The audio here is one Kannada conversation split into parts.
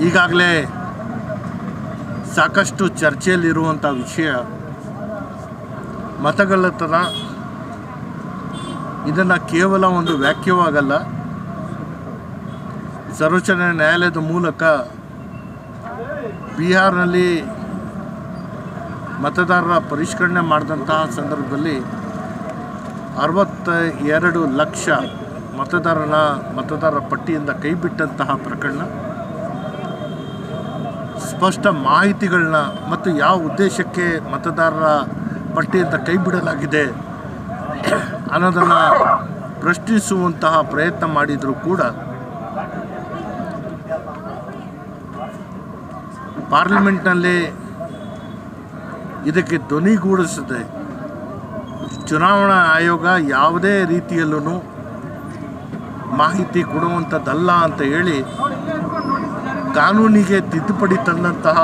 ಈಗಾಗಲೇ ಸಾಕಷ್ಟು ಚರ್ಚೆಯಲ್ಲಿರುವಂಥ ವಿಷಯ ಮತಗಳ್ಳತನ ಇದನ್ನು ಕೇವಲ ಒಂದು ವ್ಯಾಖ್ಯವಾಗಲ್ಲ. ಸರ್ವೋಚ್ಚ ನ್ಯಾಯಾಲಯದ ಮೂಲಕ ಬಿಹಾರ್ನಲ್ಲಿ ಮತದಾರರ ಪರಿಷ್ಕರಣೆ ಮಾಡಿದಂತಹ ಸಂದರ್ಭದಲ್ಲಿ ಅರವತ್ತ ಎರಡು ಲಕ್ಷ ಮತದಾರನ ಮತದಾರರ ಪಟ್ಟಿಯಿಂದ ಕೈಬಿಟ್ಟಂತಹ ಪ್ರಕರಣ. ಸ್ಪಷ್ಟ ಮಾಹಿತಿಗಳನ್ನ ಮತ್ತು ಯಾವ ಉದ್ದೇಶಕ್ಕೆ ಮತದಾರರ ಪಟ್ಟಿಯಿಂದ ಕೈ ಬಿಡಲಾಗಿದೆ ಅನ್ನೋದನ್ನು ಪ್ರಶ್ನಿಸುವಂತಹ ಪ್ರಯತ್ನ ಮಾಡಿದರೂ ಕೂಡ ಪಾರ್ಲಿಮೆಂಟ್ನಲ್ಲಿ ಇದಕ್ಕೆ ಧ್ವನಿಗೂಡಿಸದೆ ಚುನಾವಣಾ ಆಯೋಗ ಯಾವುದೇ ರೀತಿಯಲ್ಲೂ ಮಾಹಿತಿ ಕೊಡುವಂಥದ್ದಲ್ಲ ಅಂತ ಹೇಳಿ ಕಾನೂನಿಗೆ ತಿದ್ದುಪಡಿ ತಂದಂತಹ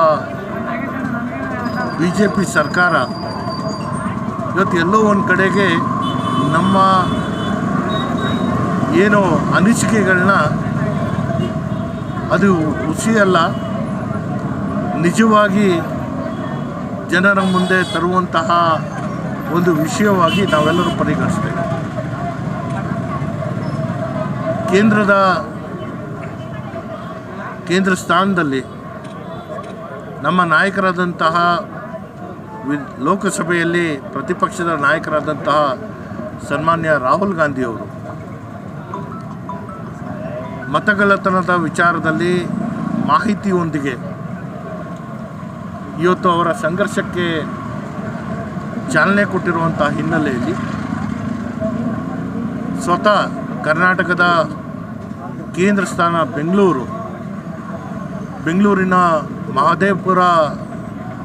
ಬಿ ಜೆ ಪಿ ಸರ್ಕಾರ ಇವತ್ತು ಎಲ್ಲೋ ಒಂದು ಕಡೆಗೆ ನಮ್ಮ ಏನು ಅನಿಸಿಕೆಗಳನ್ನ ಅದು ಹುಸಿಯಲ್ಲ. ನಿಜವಾಗಿ ಜನರ ಮುಂದೆ ತರುವಂತಹ ಒಂದು ವಿಷಯವಾಗಿ ನಾವೆಲ್ಲರೂ ಪರಿಗಣಿಸ್ತೇವೆ ಕೇಂದ್ರದ ಕೇಂದ್ರ ಸ್ಥಾನದಲ್ಲಿ ನಮ್ಮ ನಾಯಕರಾದಂತಹ ವಿ ಲೋಕಸಭೆಯಲ್ಲಿ ಪ್ರತಿಪಕ್ಷದ ನಾಯಕರಾದಂತಹ ಸನ್ಮಾನ್ಯ ರಾಹುಲ್ ಗಾಂಧಿಯವರು. ಮತಗಳ್ಳತನದ ವಿಚಾರದಲ್ಲಿ ಮಾಹಿತಿಯೊಂದಿಗೆ ಇವತ್ತು ಅವರ ಸಂಘರ್ಷಕ್ಕೆ ಚಾಲನೆ ಕೊಟ್ಟಿರುವಂಥ ಹಿನ್ನೆಲೆಯಲ್ಲಿ ಸ್ವತಃ ಕರ್ನಾಟಕದ ಕೇಂದ್ರ ಸ್ಥಾನ ಬೆಂಗಳೂರು ಬೆಂಗಳೂರಿನ ಮಹದೇವಪುರ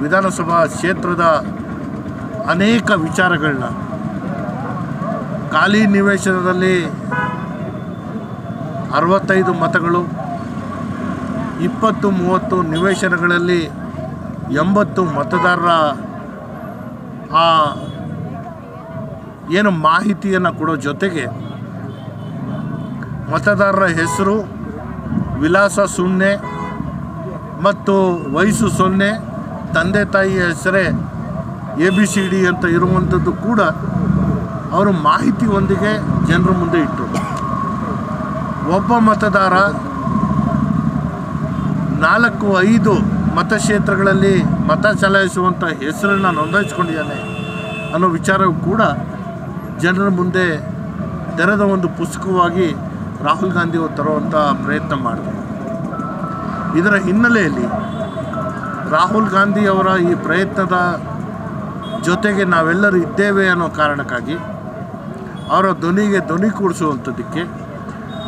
ವಿಧಾನಸಭಾ ಕ್ಷೇತ್ರದ ಅನೇಕ ವಿಚಾರಗಳನ್ನ ಖಾಲಿ ನಿವೇಶನದಲ್ಲಿ ಅರವತ್ತೈದು ಮತಗಳು, ಇಪ್ಪತ್ತು, ಮೂವತ್ತು ನಿವೇಶನಗಳಲ್ಲಿ ಎಂಬತ್ತು ಮತದಾರರ ಆ ಏನು ಮಾಹಿತಿಯನ್ನು ಕೊಡೋ ಜೊತೆಗೆ ಮತದಾರರ ಹೆಸರು ವಿಳಾಸ ಸೊನ್ನೆ ಮತ್ತು ವಯಸ್ಸು ಸೊನ್ನೆ, ತಂದೆ ತಾಯಿಯ ಹೆಸರೇ ಎ ಬಿ ಸಿ ಡಿ ಅಂತ ಇರುವಂಥದ್ದು ಕೂಡ ಅವರು ಮಾಹಿತಿಯೊಂದಿಗೆ ಜನರ ಮುಂದೆ ಇಟ್ಟರು. ಒಬ್ಬ ಮತದಾರ ನಾಲ್ಕು ಐದು ಮತಕ್ಷೇತ್ರಗಳಲ್ಲಿ ಮತ ಚಲಾಯಿಸುವಂಥ ಹೆಸರನ್ನು ನೋಂದಾಯಿಸ್ಕೊಂಡಿದ್ದಾನೆ ಅನ್ನೋ ವಿಚಾರವು ಕೂಡ ಜನರ ಮುಂದೆ ತೆರೆದ ಒಂದು ಪುಸ್ತಕವಾಗಿ ರಾಹುಲ್ ಗಾಂಧಿ ಅವರು ತರುವಂಥ ಪ್ರಯತ್ನ ಮಾಡಿದೆ. ಇದರ ಹಿನ್ನೆಲೆಯಲ್ಲಿ ರಾಹುಲ್ ಗಾಂಧಿ ಅವರ ಈ ಪ್ರಯತ್ನದ ಜೊತೆಗೆ ನಾವೆಲ್ಲರೂ ಇದ್ದೇವೆ ಅನ್ನೋ ಕಾರಣಕ್ಕಾಗಿ ಅವರ ಧ್ವನಿಗೆ ಧ್ವನಿ ಕೂಡಿಸುವಂಥದ್ದಕ್ಕೆ,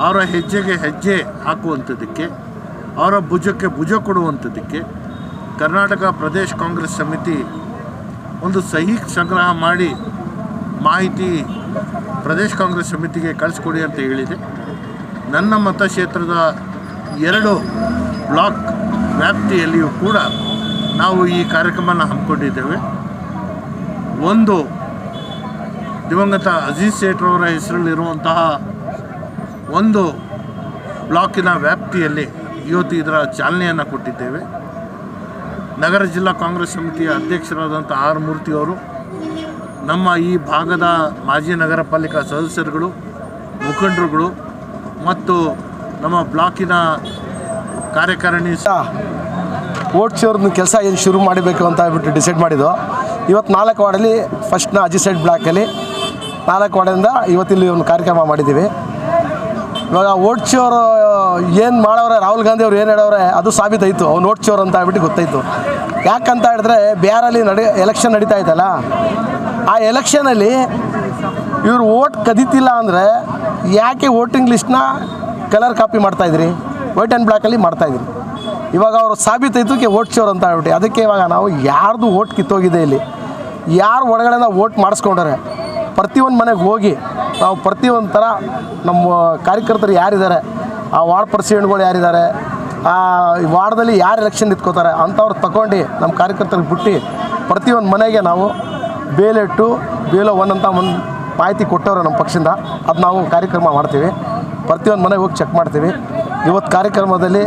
ಅವರ ಹೆಜ್ಜೆಗೆ ಹೆಜ್ಜೆ ಹಾಕುವಂಥದ್ದಕ್ಕೆ, ಅವರ ಭುಜಕ್ಕೆ ಭುಜ ಕೊಡುವಂಥದ್ದಕ್ಕೆ ಕರ್ನಾಟಕ ಪ್ರದೇಶ ಕಾಂಗ್ರೆಸ್ ಸಮಿತಿ ಒಂದು ಸಹಿ ಸಂಗ್ರಹ ಮಾಡಿ ಮಾಹಿತಿ ಪ್ರದೇಶ ಕಾಂಗ್ರೆಸ್ ಸಮಿತಿಗೆ ಕಳಿಸ್ಕೊಡಿ ಅಂತ ಹೇಳಿದೆ. ನನ್ನ ಮತಕ್ಷೇತ್ರದ ಎರಡು ಬ್ಲಾಕ್ ವ್ಯಾಪ್ತಿಯಲ್ಲಿಯೂ ಕೂಡ ನಾವು ಈ ಕಾರ್ಯಕ್ರಮನ ಹಮ್ಮಿಕೊಂಡಿದ್ದೇವೆ. ಒಂದು ದಿವಂಗತ ಅಜೀಜ್ ಸೇಠ್ರವರ ಹೆಸರಲ್ಲಿರುವಂತಹ ಒಂದು ಬ್ಲಾಕಿನ ವ್ಯಾಪ್ತಿಯಲ್ಲಿ ಇವತ್ತು ಇದರ ಚಾಲನೆಯನ್ನು ಕೊಟ್ಟಿದ್ದೇವೆ. ನಗರ ಜಿಲ್ಲಾ ಕಾಂಗ್ರೆಸ್ ಸಮಿತಿಯ ಅಧ್ಯಕ್ಷರಾದಂಥ ಆರ್ ಮೂರ್ತಿಯವರು ನಮ್ಮ ಈ ಭಾಗದ ಮಾಜಿ ನಗರ ಪಾಲಿಕಾ ಸದಸ್ಯರುಗಳು, ಮುಖಂಡರುಗಳು ಮತ್ತು ನಮ್ಮ ಬ್ಲಾಕಿನ ಕಾರ್ಯಕಾರಿಣಿ ಓಟ್ಸೋರ್ನ ಕೆಲಸ ಏನು ಶುರು ಮಾಡಬೇಕು ಅಂತ ಹೇಳ್ಬಿಟ್ಟು ಡಿಸೈಡ್ ಮಾಡಿದ್ದು. ಇವತ್ತು ನಾಲ್ಕು ವಾರ್ಡಲ್ಲಿ ಫಸ್ಟ್ನ ಅಜಿಸೈಡ್ ಬ್ಲಾಕಲ್ಲಿ ನಾಲ್ಕು ವಾರ್ಡಿಂದ ಇವತ್ತಿಲ್ಲಿ ಒಂದು ಕಾರ್ಯಕ್ರಮ ಮಾಡಿದ್ದೀವಿ. ಇವಾಗ ಓಟ್ಚೋರು ಏನು ಮಾಡೋವ್ರೆ ರಾಹುಲ್ ಗಾಂಧಿ ಅವ್ರು ಏನು ಹೇಳವ್ರೆ ಅದು ಸಾಬೀತಾಯಿತು. ಅವ್ನು ಓಟ್ಚೋರ್ ಅಂತ ಹೇಳ್ಬಿಟ್ಟು ಗೊತ್ತಾಯಿತು. ಯಾಕಂತ ಹೇಳಿದ್ರೆ ಬಿಹಾರಲ್ಲಿ ನಡೆ ಎಲೆಕ್ಷನ್ ನಡೀತಾ ಇತ್ತಲ್ಲ, ಆ ಎಲೆಕ್ಷನಲ್ಲಿ ಇವರು ಓಟ್ ಕದೀತಿಲ್ಲ ಅಂದರೆ ಯಾಕೆ ವೋಟಿಂಗ್ ಲಿಸ್ಟ್ನ ಕಲರ್ ಕಾಪಿ ಮಾಡ್ತಾಯಿದ್ರಿ ವೈಟ್ ಆ್ಯಂಡ್ ಬ್ಲ್ಯಾಕಲ್ಲಿ ಮಾಡ್ತಾಯಿದ್ದೀನಿ ಇವಾಗ ಅವರು ಸಾಬೀತಾಯ್ತು ಓಟ್ ಚೋರ್ ಅಂತ ಹೇಳ್ಬಿಟ್ಟು. ಅದಕ್ಕೆ ಇವಾಗ ನಾವು ಯಾರ್ದು ಓಟ್ ಕಿತ್ತೋಗಿದೆ ಇಲ್ಲಿ? ಯಾರು ಒಳಗಡೆಯಿಂದ ಓಟ್ ಮಾಡಿಸ್ಕೊಂಡಾರೆ? ಪ್ರತಿಯೊಂದು ಮನೆಗೆ ಹೋಗಿ ನಾವು ಪ್ರತಿಯೊಂದು ಥರ ನಮ್ಮ ಕಾರ್ಯಕರ್ತರು ಯಾರಿದ್ದಾರೆ? ಆ ವಾರ್ಡ್ ಪ್ರೆಸಿಡೆಂಟ್ಗಳು ಯಾರಿದ್ದಾರೆ? ಆ ವಾರ್ಡ್ದಲ್ಲಿ ಯಾರು ಎಲೆಕ್ಷನ್ ಇತ್ಕೋತಾರೆ ಅಂಥವ್ರು ತಗೊಂಡು ನಮ್ಮ ಕಾರ್ಯಕರ್ತರಿಗೆ ಬಿಟ್ಟು ಪ್ರತಿಯೊಂದು ಮನೆಗೆ ನಾವು ಬೇಲೆಟ್ಟು ಬೇಲೋ ಒನ್ ಅಂತ ಒಂದು ಮಾಹಿತಿ ಕೊಟ್ಟವ್ರೆ ನಮ್ಮ ಪಕ್ಷದಿಂದ. ಅದು ನಾವು ಕಾರ್ಯಕ್ರಮ ಮಾಡ್ತೀವಿ. ಪ್ರತಿಯೊಂದು ಮನೆಗೆ ಹೋಗಿ ಚೆಕ್ ಮಾಡ್ತೀವಿ. ಇವತ್ತು ಕಾರ್ಯಕ್ರಮದಲ್ಲಿ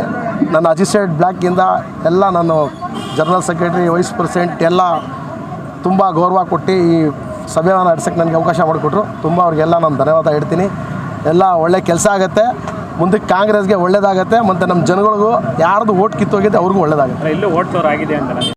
ನನ್ನ ಅಜಿಸ್ಟೇಟ್ ಬ್ಲ್ಯಾಕಿಂದ ಎಲ್ಲ ನಾನು ಜನರಲ್ ಸೆಕ್ರೆಟರಿ, ವೈಸ್ ಪ್ರೆಸಿಡೆಂಟ್ ಎಲ್ಲ ತುಂಬ ಗೌರವ ಕೊಟ್ಟು ಈ ಸಭೆಯನ್ನು ನಡೆಸೋಕ್ಕೆ ನನಗೆ ಅವಕಾಶ ಮಾಡಿಕೊಟ್ರು. ತುಂಬ ಅವ್ರಿಗೆಲ್ಲ ನಾನು ಧನ್ಯವಾದ ಹೇಳ್ತೀನಿ. ಎಲ್ಲ ಒಳ್ಳೆ ಕೆಲಸ ಆಗುತ್ತೆ. ಮುಂದಕ್ಕೆ ಕಾಂಗ್ರೆಸ್ಗೆ ಒಳ್ಳೇದಾಗತ್ತೆ. ಮತ್ತು ನಮ್ಮ ಜನಗಳಿಗೂ ಯಾರ್ದು ಓಟ್ ಕಿತ್ತೋಗಿದೆ ಅವ್ರಿಗೂ ಒಳ್ಳೇದಾಗುತ್ತೆ. ಇಲ್ಲೂ ಓಟ್ ಆಗಿದೆ ಅಂತ